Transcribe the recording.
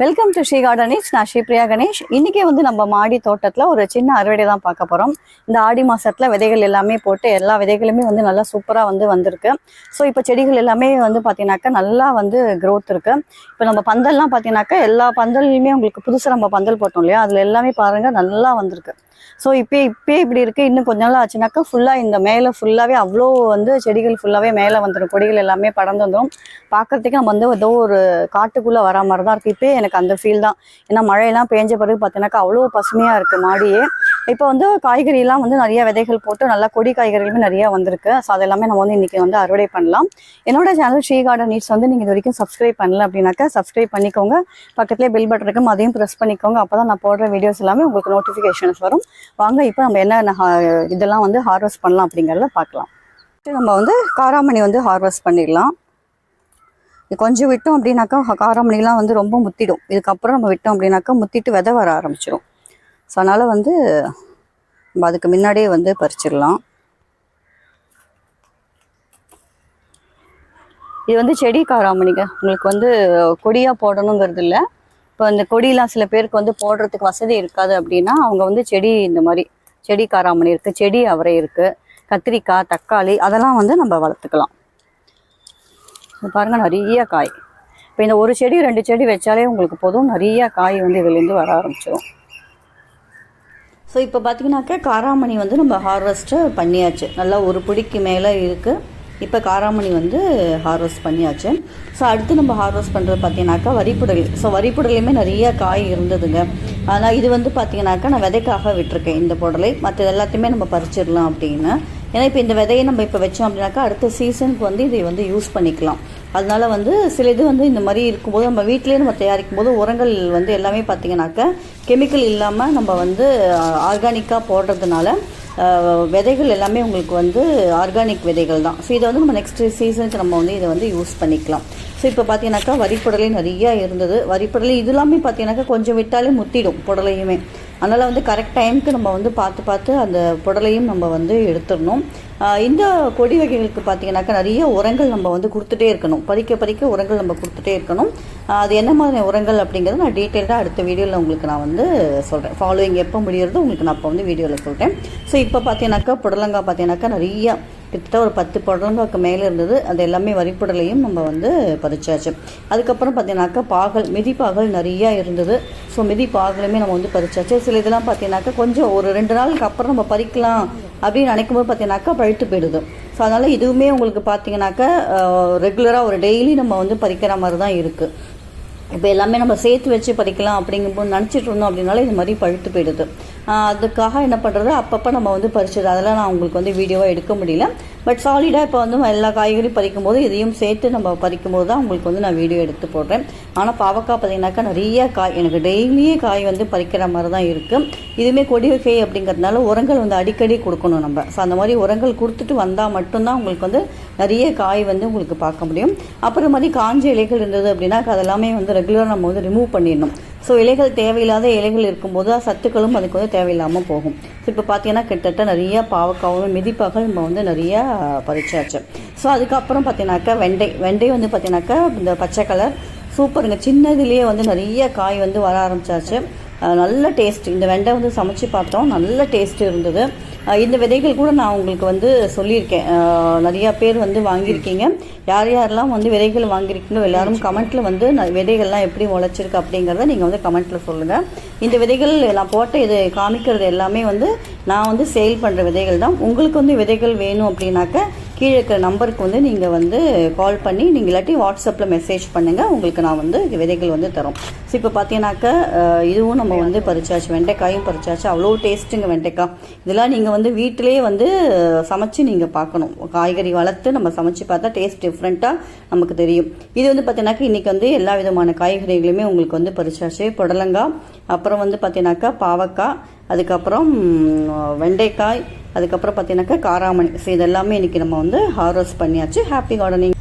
Welcome to Sri கார்டனிஸ் நான் ஸ்ரீபிரியா கணேஷ். இன்னைக்கு வந்து நம்ம மாடி தோட்டத்தில் ஒரு சின்ன அறுவடை தான் பார்க்க போகிறோம் இந்த ஆடி மாதத்தில் விதைகள் எல்லாமே போட்டு எல்லா விதைகளுமே வந்து நல்லா சூப்பராக வந்து வந்திருக்கு. ஸோ இப்போ செடிகள் எல்லாமே வந்து பார்த்தீங்கன்னாக்கா நல்லா வந்து க்ரோத் இருக்குது இப்போ நம்ம பந்தல்லாம் பார்த்தீங்கன்னாக்கா எல்லா பந்தல்லையுமே உங்களுக்கு புதுசாக நம்ம பந்தல் போட்டோம் இல்லையா? அதில் எல்லாமே பாருங்கள் நல்லா வந்திருக்கு. ஸோ இப்போ இப்போயே இப்படி இருக்குது இன்னும் கொஞ்ச நாள் ஆச்சுனாக்கா ஃபுல்லாக இந்த மேலே ஃபுல்லாகவே அவ்வளோ வந்து செடிகள் ஃபுல்லாகவே மேலே வந்துடும் கொடிகள் எல்லாமே படர்ந்து வந்துடும் பார்க்கறதுக்கு நம்ம வந்து ஏதோ ஒரு காட்டுக்குள்ளே வர மாதிரி தான் இருக்குது இப்போயே எனக்கு அந்த ஃபீல் தான். ஏன்னா மழையெல்லாம் பேஞ்ச பிறகு பார்த்தீங்கன்னாக்கா அவ்வளோ பசுமையாக இருக்குது மாடியே. இப்போ வந்து காய்கறிலாம் வந்து நிறைய விதைகள் போட்டு நல்லா கொடி காய்கறிகளுமே நிறைய வந்திருக்கு. ஸோ அதெல்லாமே நம்ம வந்து இன்னைக்கு வந்து அறுவடை பண்ணலாம். என்னோட சேனல் ஸ்ரீ கார்டன் நீட்ஸ் வந்து நீங்கள் இது வரைக்கும் சப்ஸ்கிரைப் பண்ணல அப்படின்னாக்கா சப்ஸ்கிரைப் பண்ணிக்கோங்க. பக்கத்துலேயே பில் பட்டன் இருக்கும் அதையும் ப்ரெஸ் பண்ணிக்கோங்க. அப்போ தான் நான் போடுற வீடியோஸ் எல்லாமே உங்களுக்கு நோட்டிஃபிகேஷன்ஸ் வரும். வாங்க இப்போ நம்ம என்ன ஹா- இதெல்லாம் வந்து ஹார்வெஸ்ட் பண்ணலாம் அப்படிங்கிறத பார்க்கலாம். நம்ம வந்து காராமணி வந்து ஹார்வெஸ்ட் பண்ணிடலாம். கொஞ்சம் விட்டோம் அப்படின்னாக்கா ஹ- காராமணிலாம் வந்து ரொம்ப முத்திடும். இதுக்கப்புறம் நம்ம விட்டோம் அப்படின்னாக்கா முத்திட்டு விதை வர ஆரம்பிச்சிடும் ஸோ அதனால் வந்து நம்ம அதுக்கு முன்னாடியே வந்து பறிச்சிடலாம். இது வந்து செடி காராமணிங்க. உங்களுக்கு வந்து கொடியாக போடணுங்கிறது இல்லை இப்போ இந்த கொடியெலாம் சில பேருக்கு வந்து போடுறதுக்கு வசதி இருக்காது அப்படின்னா அவங்க வந்து செடி இந்த மாதிரி செடி காராமணி இருக்குது செடி அவரை இருக்குது கத்திரிக்காய் தக்காளி அதெல்லாம் வந்து நம்ம வளர்த்துக்கலாம். பாருங்கள் நிறைய காய். இப்போ இந்த ஒரு செடி ரெண்டு செடி வச்சாலே உங்களுக்கு போதும். நிறைய காய் வந்து இதுலேருந்து வர ஆரம்பிச்சிடும் ஸோ இப்போ பார்த்தீங்கன்னாக்கா காராமணி வந்து நம்ம ஹார்வெஸ்ட்டு பண்ணியாச்சு. நல்லா ஒரு பிடிக்கு மேலே இருக்குது இப்போ காராமணி வந்து ஹார்வெஸ்ட் பண்ணியாச்சு. ஸோ அடுத்து நம்ம ஹார்வெஸ்ட் பண்ணுறது பார்த்தீங்கன்னாக்கா வரிப்புடல். ஸோ வரிப்புடலையுமே நிறைய காய் இருந்ததுங்க. ஆனால் இது வந்து பார்த்தீங்கன்னாக்கா நான் விதைக்காக விட்டிருக்கேன் இந்த புடலை. மற்ற எல்லாத்தையுமே நம்ம பறிச்சிடலாம் அப்படின்னு. ஏன்னா இப்போ இந்த விதையை நம்ம இப்போ வச்சோம் அப்படின்னாக்கா அடுத்த சீசனுக்கு வந்து இதை வந்து யூஸ் பண்ணிக்கலாம். அதனால வந்து சில இது வந்து இந்த மாதிரி இருக்கும்போது நம்ம வீட்டிலே நம்ம தயாரிக்கும் போது உரங்கள் வந்து எல்லாமே பார்த்தீங்கன்னாக்கா கெமிக்கல் இல்லாமல் நம்ம வந்து ஆர்கானிக்காக போடுறதுனால விதைகள் எல்லாமே உங்களுக்கு வந்து ஆர்கானிக் விதைகள் தான். ஸோ இதை வந்து நம்ம நெக்ஸ்ட் சீசனுக்கு நம்ம வந்து இதை வந்து யூஸ் பண்ணிக்கலாம். ஸோ இப்போ பார்த்தீங்கன்னாக்கா வரிப்புடலை நிறையா இருந்தது. வரிப்புடலை இது எல்லாமே பார்த்தீங்கன்னாக்கா கொஞ்சம் விட்டாலே முத்திடும் புடலையுமே. அதனால் வந்து கரெக்ட் டைமுக்கு நம்ம வந்து பார்த்து பார்த்து அந்த புடலையும் நம்ம வந்து எடுத்துடணும். இந்த கொடி வகைகளுக்கு பார்த்தீங்கன்னாக்கா நிறைய உரங்கள் நம்ம வந்து கொடுத்துட்டே இருக்கணும். பறிக்க பறிக்க உரங்கள் நம்ம கொடுத்துட்டே இருக்கணும். அது என்ன மாதிரி உரங்கள் அப்படிங்கிறத நான் டீட்டெயில்டாக அடுத்த வீடியோவில் உங்களுக்கு நான் வந்து சொல்கிறேன் ஃபாலோயிங் எப்போ முடியறதோ உங்களுக்கு நான் அப்போ வந்து வீடியோவில் சொல்கிறேன் ஸோ இப்போ பார்த்தீங்கன்னாக்கா புடலங்காய் பார்த்தீங்கன்னாக்கா நிறைய கிட்டத்தட்ட ஒரு பத்து புடலங்காய்க்கு மேலே இருந்தது. அது எல்லாமே வரிப்புடலையும் நம்ம வந்து பறிச்சாச்சு. அதுக்கப்புறம் பார்த்தீங்கன்னாக்கா பாகல் மிதி பாகல் நிறையா இருந்தது. ஸோ மிதி பாகலுமே நம்ம வந்து பறிச்சாச்சு. சில இதெல்லாம் பார்த்தீங்கன்னாக்கா கொஞ்சம் ஒரு ரெண்டு நாளுக்கு அப்புறம் நம்ம பறிக்கலாம் அப்படின்னு நினைக்கும் போது பார்த்தீங்கன்னாக்கா பழுத்து போயிடுது. ஸோ அதனால் இதுவுமே உங்களுக்கு பார்த்தீங்கன்னாக்கா ரெகுலராக ஒரு டெய்லி நம்ம வந்து பறிக்கிற மாதிரி தான் இருக்குது இப்போ எல்லாமே நம்ம சேர்த்து வச்சு பறிக்கலாம் அப்படிங்கும்போது நினச்சிட்டு இருந்தோம் அப்படின்னால இது மாதிரி பழுத்து போயிடுது. அதுக்காக என்ன பண்ணுறது அப்பப்போ நம்ம வந்து பறிச்சது அதெல்லாம் நான் உங்களுக்கு வந்து வீடியோவாக எடுக்க முடியல. பட் சாலிடாக இப்போ வந்து எல்லா காய்கறியும் பறிக்கும் போது இதையும் சேர்த்து நம்ம பறிக்கும் போது தான் உங்களுக்கு வந்து நான் வீடியோ எடுத்து போடுறேன். ஆனால் பாவக்காய் பார்த்தீங்கன்னாக்கா நிறைய காய் எனக்கு டெய்லியே காய் வந்து பறிக்கிற மாதிரி தான் இருக்குது இதுவுமே கொடி வகை அப்படிங்கிறதுனால உரங்கள் வந்து அடிக்கடி கொடுக்கணும் நம்ம. ஸோ அந்த மாதிரி உரங்கள் கொடுத்துட்டு வந்தால் மட்டும்தான் உங்களுக்கு வந்து நிறைய காய் வந்து உங்களுக்கு பார்க்க முடியும். அப்புறம் மாதிரி காஞ்ச இலைகள் இருந்தது அப்படின்னா அதெல்லாமே வந்து ரெகுலராக நம்ம வந்து ரிமூவ் பண்ணிடணும். ஸோ இலைகள் தேவையில்லாத இலைகள் இருக்கும்போது சத்துக்களும் அதுக்கு வந்து தேவையில்லாமல் போகும். ஸோ இப்போ பார்த்தீங்கன்னா கிட்டத்தட்ட நிறைய பாவக்காவும் மிதிப்பாக நம்ம வந்து நிறைய பறிச்சாச்சு. ஸோ அதுக்கப்புறம் பார்த்தீங்கன்னாக்கா வெண்டை. வெண்டை வந்து பார்த்தீங்கன்னாக்கா இந்த பச்சை கலர். சூப்பருங்க சின்னதுலேயே வந்து நிறைய காய் வந்து வர ஆரம்பிச்சாச்சு. நல்ல டேஸ்ட் இந்த வெண்டை வந்து சமைச்சு பார்த்தோம். நல்ல டேஸ்ட் இருந்தது. இந்த விதைகள் கூட நான் உங்களுக்கு வந்து சொல்லியிருக்கேன். நிறைய பேர் வந்து வாங்கியிருக்கீங்க. யார் யாரெல்லாம் வந்து விதைகள் வாங்கியிருக்கீங்களோ எல்லாரும் கமெண்ட்டில் வந்து விதைகள்லாம் எப்படி முளைச்சிருக்கு அப்படிங்கிறத நீங்கள் வந்து கமெண்ட்டில் சொல்லுங்கள் இந்த விதைகள் நான் போட்ட இது காமிக்கிறது எல்லாமே வந்து நான் வந்து சேல் பண்ணுற விதைகள் தான். உங்களுக்கு வந்து விதைகள் வேணும் அப்படின்னாக்க கீழே இருக்கிற நம்பருக்கு வந்து நீங்கள் வந்து கால் பண்ணி நீங்கள் இல்லாட்டி வாட்ஸ்அப்பில் மெசேஜ் பண்ணுங்கள் உங்களுக்கு நான் வந்து விதைகள் வந்து தரோம். ஸோ இப்போ பார்த்தீங்கன்னாக்கா இதுவும் நம்ம வந்து பறிச்சாச்சு. வெண்டைக்காயும் பறிச்சாச்சு. அவ்வளோ டேஸ்ட்டுங்க வெண்டைக்காய் இதெல்லாம் நீங்கள் வந்து வீட்டிலேயே வந்து சமைச்சு நீங்கள் பார்க்கணும் காய்கறி வளர்த்து நம்ம சமைச்சு பார்த்தா டேஸ்ட் டிஃப்ரெண்ட்டாக நமக்கு தெரியும். இது வந்து பார்த்தீங்கன்னாக்கா இன்றைக்கி வந்து எல்லா விதமான காய்கறிகளுமே உங்களுக்கு வந்து பறிச்சாச்சு. புடலங்காய் அப்புறம் வந்து பார்த்தீங்கன்னாக்கா பாவக்காய் அதுக்கப்புறம் வெண்டைக்காய் அதுக்கப்புறம் பார்த்தீங்கன்னாக்கா காராமணி. ஸோ இதெல்லாமே இன்றைக்கி நம்ம வந்து ஹார்வெஸ்ட் பண்ணியாச்சு. Happy gardening